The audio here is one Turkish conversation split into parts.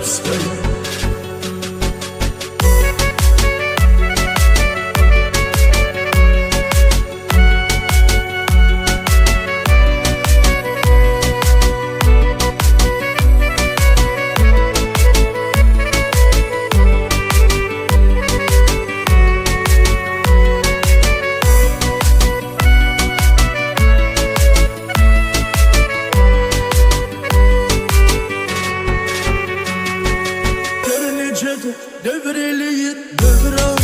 Królewskiej oldu devreliği devran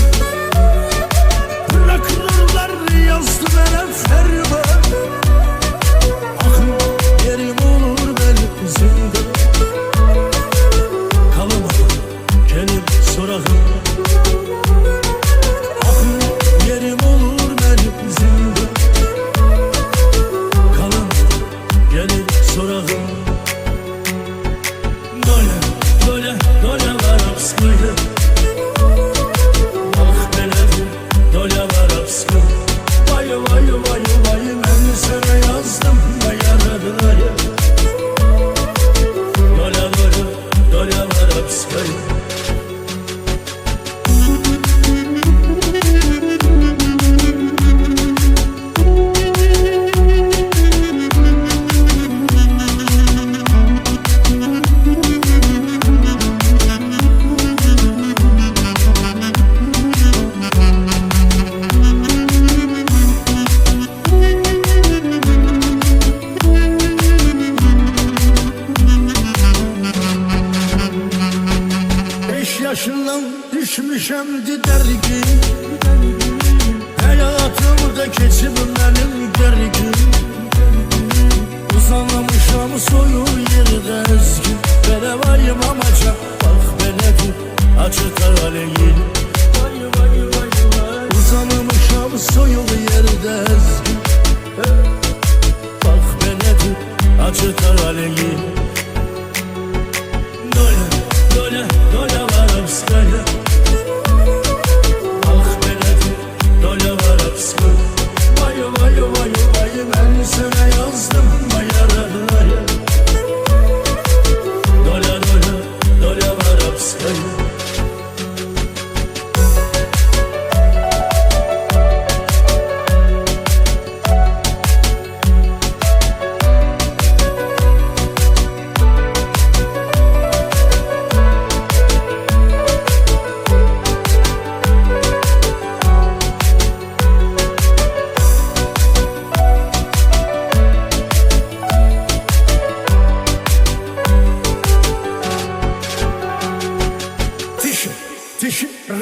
Sevmişem dergi Hayatımda keçim benim dergi Uzanmışam soyu yerde ezgi Bele varım amaca bak beledim Acı talihim Uzanmışam soyu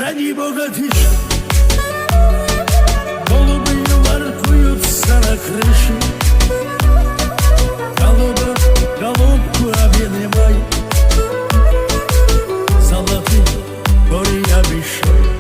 Ради Бога тишь Голуби воркуют с крыши Голуба, голубку обвинывай Золотый, горе обещай